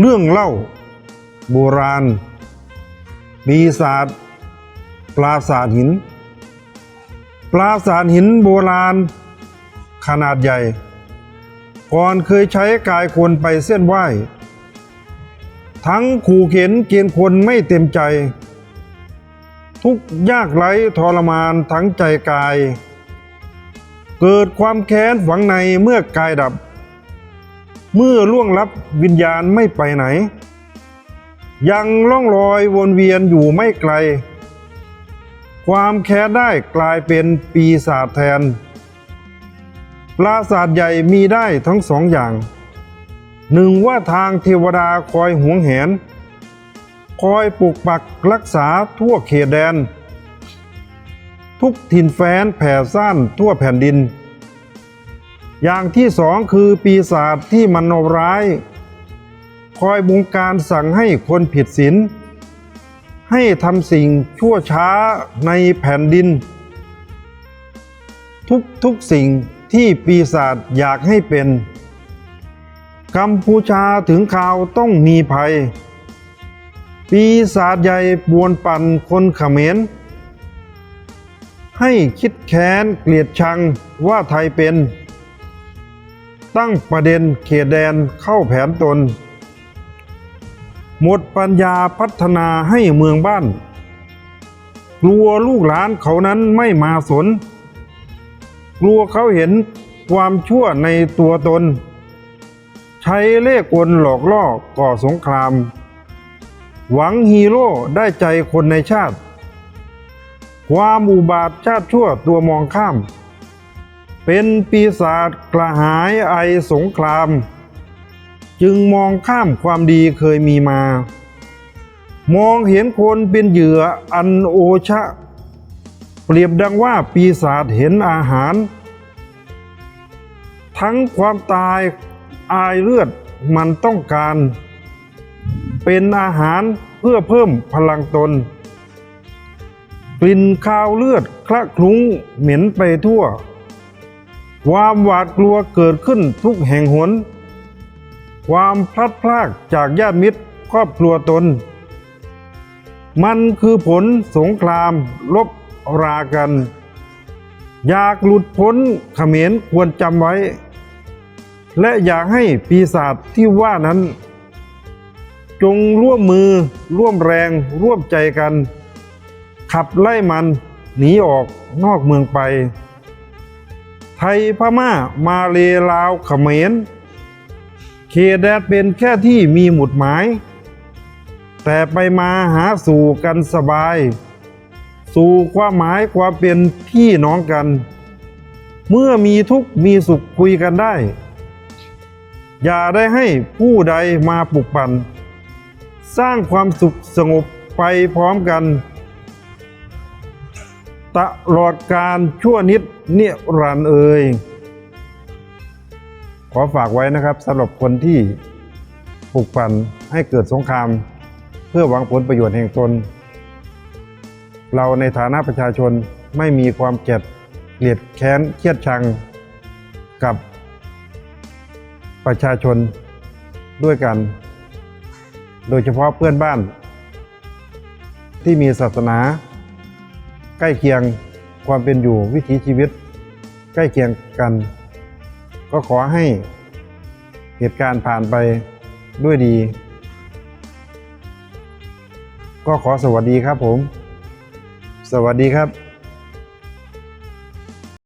เรื่องเล่า โบราณ ปีศาจปราสาทหิน ปราสาทหินโบราณ ขนาดใหญ่ ก่อนเคยใช้กายคนไปเส้นไหว้ทั้งขู่เข็นเกียนคนไม่เต็มใจ ทุกยากไร้ทรมานทั้งใจกาย เกิดความแค้นฝังในเมื่อกายดับ เมื่อล่วงลับวิญญาณไม่ไปไหน ยังล่องลอยวนเวียนอยู่ไม่ไกล ความแค้นได้กลายเป็นปีศาจแทน ปราสาทใหญ่มีได้ทั้งสองอย่าง หนึ่งว่าทางเทวดาคอยหวงแหน คอยปกปักรักษาทั่วเขตแดน ทุกถิ่นแฟนแผ่ซ่านทั่วแผ่นดิน อย่างที่สองคือปีศาจที่มันเอาร้าย คอยบงการสั่งให้คนผิดศีลให้ทำสิ่งชั่วช้าในแผ่นดิน ทุกทุกสิ่งที่ปีศาจอยากให้เป็น กัมพูชาถึงข่าวต้องมีภัย ปีศาจใหญ่บวนปั่นคนขเขมร ให้คิดแค้นเกลียดชังว่าไทยเป็น ตั้งประเด็นเขตแดนเข้าแผนตน หมดปัญญาพัฒนาให้เมืองบ้าน กลัวลูกหลานเขานั้นไม่มาสน กลัวเขาเห็นความชั่วในตัวตน ใช้เล่กลหลอกล่อก่อสงคราม หวังฮีโร่ได้ใจคนในชาติ ความอุบาทชาติชั่วตัวมองข้าม เป็นปีศาจกระหายไอสงคราม จึงมองข้ามความดีเคยมีมา มองเห็นคนเป็นเหยื่ออันโอชะ เปรียบดังว่าปีศาจเห็นอาหาร ทั้งความตายอายเลือดมันต้องการ เป็นอาหารเพื่อเพิ่มพลังตน กลิ่นคาวเลือดคละคลุ้งเหม็นไปทั่ว ความหวาดกลัวเกิดขึ้นทุกแห่งหน ความพลัดพรากจากญาติมิตรครอบครัวตน มันคือผลสงครามลบรากัน อยากหลุดพ้นเขมรควรจำไว้ และอยากให้ปีศาจที่ว่านั้น จงร่วมมือร่วมแรงร่วมใจกัน ขับไล่มันหนีออกนอกเมืองไป ไทยพม่ามาเลลาวเขมรเขตแดนเป็นแค่ที่มีหมุดหมาย แต่ไปมาหาสู่กันสบาย สู่ความหมายความเป็นพี่น้องกัน เมื่อมีทุกข์มีสุขคุยกันได้ อย่าได้ให้ผู้ใดมาปลุกปั่น สร้างความสุขสงบไปพร้อมกัน ตลอดการชั่วนิดนิรันเอ่ยขอฝากไว้นะครับสำหรับคนที่ปลุกปั่นให้เกิดสงคราม เพื่อหวังผลประโยชน์แห่งตน เราในฐานะประชาชนไม่มีความเกลียดเกลียดแค้นเครียดชังกับประชาชนด้วยกัน โดยเฉพาะเพื่อนบ้าน ที่มีศาสนา ใกล้เคียงความเป็นอยู่วิถีชีวิต ใกล้เคียงกัน ก็ขอให้เหตุการณ์ผ่านไปด้วยดี ก็ขอสวัสดีครับผม สวัสดีครับ